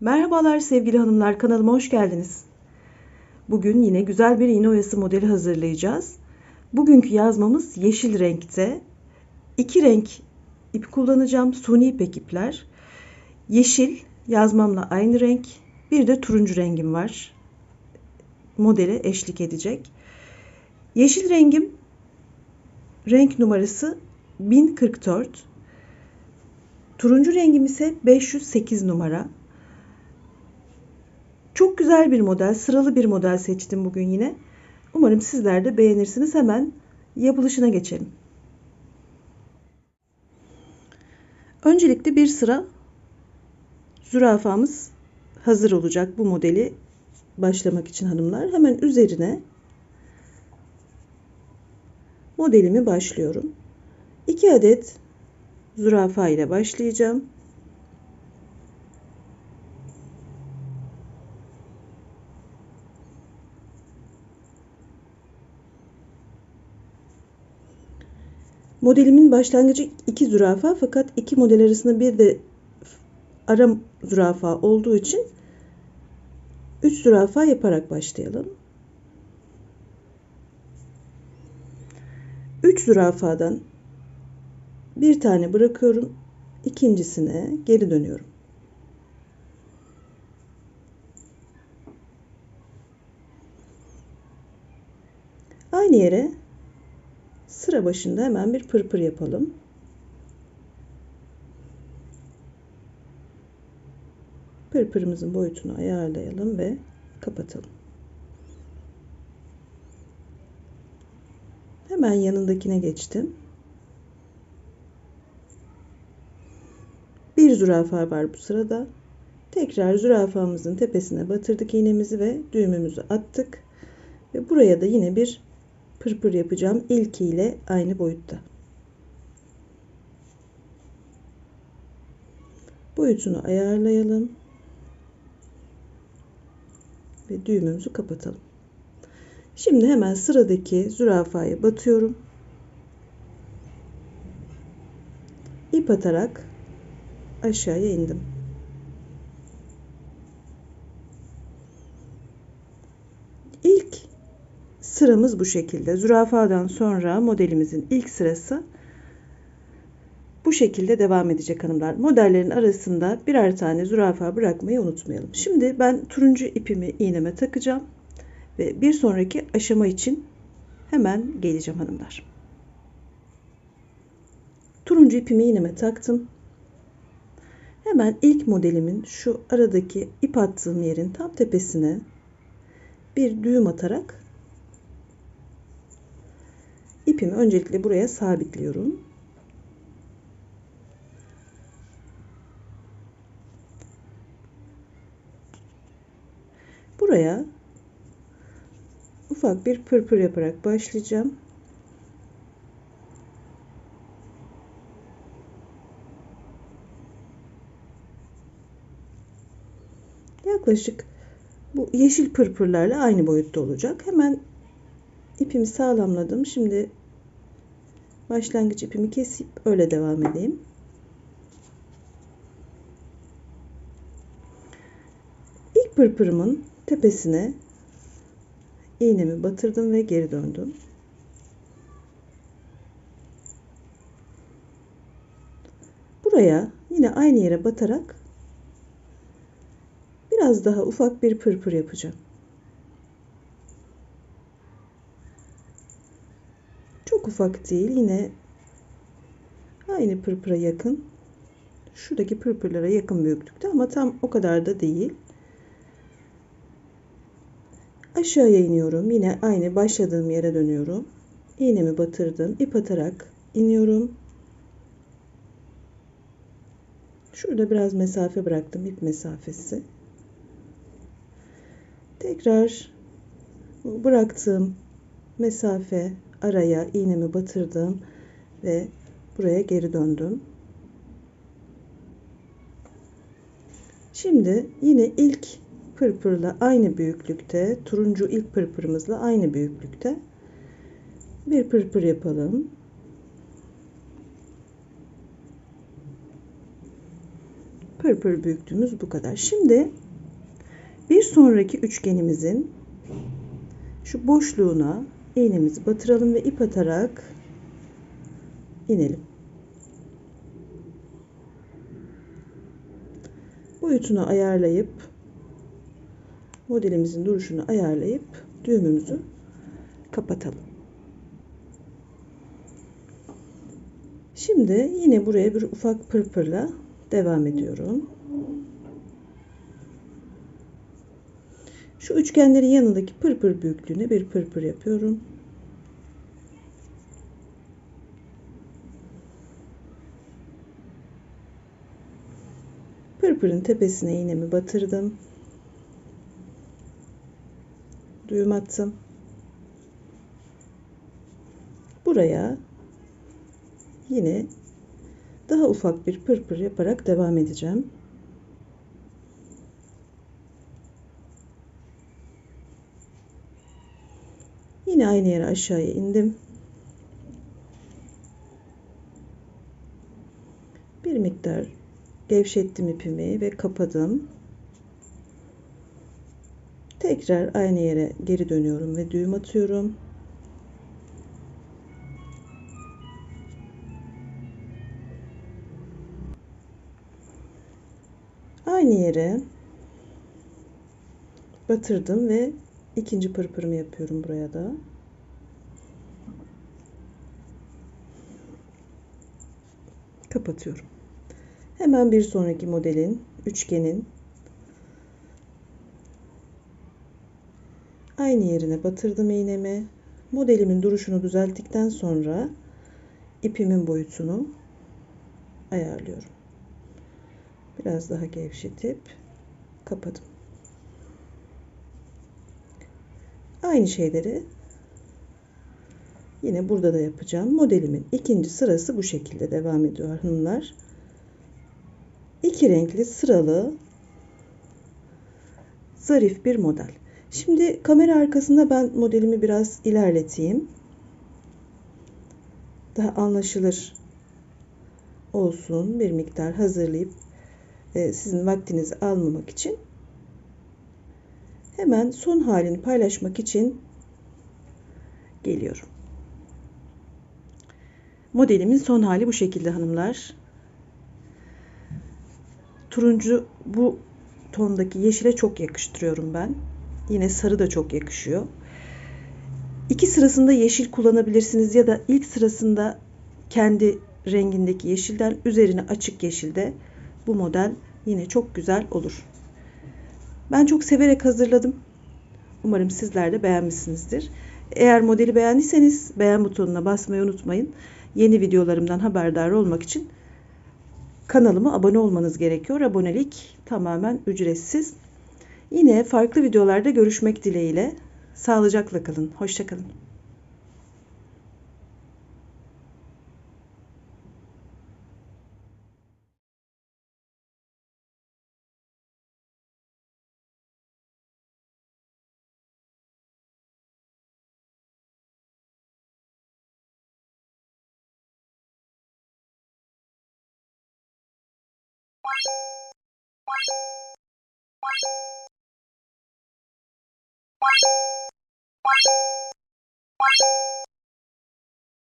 Merhabalar sevgili hanımlar kanalıma hoş geldiniz. Bugün yine güzel bir iğne modeli hazırlayacağız. Bugünkü yazmamız yeşil renkte. İki renk ip kullanacağım. Suni ipek ipler. Yeşil yazmamla aynı renk. Bir de turuncu rengim var. Modele eşlik edecek. Yeşil rengim renk numarası 1044. Turuncu rengim ise 508 numara. Çok güzel bir model, sıralı bir model seçtim bugün yine. Umarım sizler de beğenirsiniz. Hemen yapılışına geçelim. Öncelikle bir sıra zürafamız hazır olacak bu modeli başlamak için hanımlar. Hemen üzerine modelimi başlıyorum. 2 adet zürafa ile başlayacağım. Modelimin başlangıcı iki zürafa fakat iki model arasında bir de ara zürafa olduğu için 3 zürafa yaparak başlayalım. 3 zürafadan bir tane bırakıyorum. ikincisine geri dönüyorum. Aynı yere sıra başında hemen bir pırpır yapalım. Pırpırımızın boyutunu ayarlayalım ve kapatalım. Hemen yanındakine geçtim. Bir zürafa var bu sırada. Tekrar zürafamızın tepesine batırdık iğnemizi ve düğümümüzü attık. Ve buraya da yine bir pırpır yapacağım. İlkiyle aynı boyutta. Boyutunu ayarlayalım. Ve düğümümüzü kapatalım. Şimdi hemen sıradaki zürafaya batıyorum. İp atarak aşağıya indim. İlk sıramız bu şekilde. Zürafadan sonra modelimizin ilk sırası bu şekilde devam edecek hanımlar. Modellerin arasında birer tane zürafa bırakmayı unutmayalım. Şimdi ben turuncu ipimi iğneme takacağım ve bir sonraki aşama için hemen geleceğim hanımlar. Turuncu ipimi iğneme taktım. Hemen ilk modelimin şu aradaki ip attığım yerin tam tepesine bir düğüm atarak ipimi öncelikle buraya sabitliyorum. Buraya ufak bir pırpır yaparak başlayacağım. Yaklaşık bu yeşil pırpırlarla aynı boyutta olacak. Hemen ipimi sağlamladım. Şimdi başlangıç ipimi kesip öyle devam edeyim. İlk pırpırımın tepesine iğnemi batırdım ve geri döndüm. Buraya yine aynı yere batarak biraz daha ufak bir pırpır yapacağım. Çok ufak değil yine aynı pırpıra yakın şuradaki pırpırlara yakın büyüklükte ama tam o kadar da değil. Aşağıya iniyorum. Yine aynı başladığım yere dönüyorum. İğnemi batırdım. ip atarak iniyorum. Şurada biraz mesafe bıraktım. ip mesafesi. Tekrar bıraktığım mesafe araya iğnemi batırdım ve buraya geri döndüm. Şimdi yine ilk pırpırla aynı büyüklükte, turuncu ilk pırpırımızla aynı büyüklükte bir pırpır yapalım. Pırpır büyüklüğümüz bu kadar. Şimdi bir sonraki üçgenimizin şu boşluğuna iğnemizi batıralım ve ip atarak inelim. Boyutunu ayarlayıp modelimizin duruşunu ayarlayıp düğümümüzü kapatalım. Şimdi yine buraya bir ufak pırpırla devam ediyorum. Şu üçgenlerin yanındaki pırpır büyüklüğüne bir pırpır yapıyorum. Pırpırın tepesine iğnemi batırdım. Düğüm attım. Buraya yine daha ufak bir pırpır yaparak devam edeceğim. Yine aynı yere aşağıya indim. Bir miktar gevşettim ipimi ve kapadım. Tekrar aynı yere geri dönüyorum ve düğüm atıyorum. Aynı yere batırdım ve ikinci pırpırımı yapıyorum buraya da. Kapatıyorum. Hemen bir sonraki modelin, üçgenin aynı yerine batırdım iğnemi. Modelimin duruşunu düzelttikten sonra ipimin boyutunu ayarlıyorum. Biraz daha gevşetip kapadım. Aynı şeyleri yine burada da yapacağım. Modelimin ikinci sırası bu şekilde devam ediyor hanımlar. İki renkli sıralı zarif bir model. Şimdi kamera arkasında ben modelimi biraz ilerleteyim. Daha anlaşılır olsun bir miktar hazırlayıp e, sizin vaktinizi almamak için hemen son halini paylaşmak için geliyorum. Modelimin son hali bu şekilde hanımlar. Turuncu bu tondaki yeşile çok yakıştırıyorum ben. Yine sarı da çok yakışıyor. İki sırasında yeşil kullanabilirsiniz ya da ilk sırasında kendi rengindeki yeşilden üzerine açık yeşilde bu model yine çok güzel olur. Ben çok severek hazırladım. Umarım sizler de beğenmişsinizdir. Eğer modeli beğendiyseniz beğen butonuna basmayı unutmayın. Yeni videolarımdan haberdar olmak için kanalıma abone olmanız gerekiyor. Abonelik tamamen ücretsiz. Yine farklı videolarda görüşmek dileğiyle. Sağlıcakla kalın. Hoşçakalın. Bye.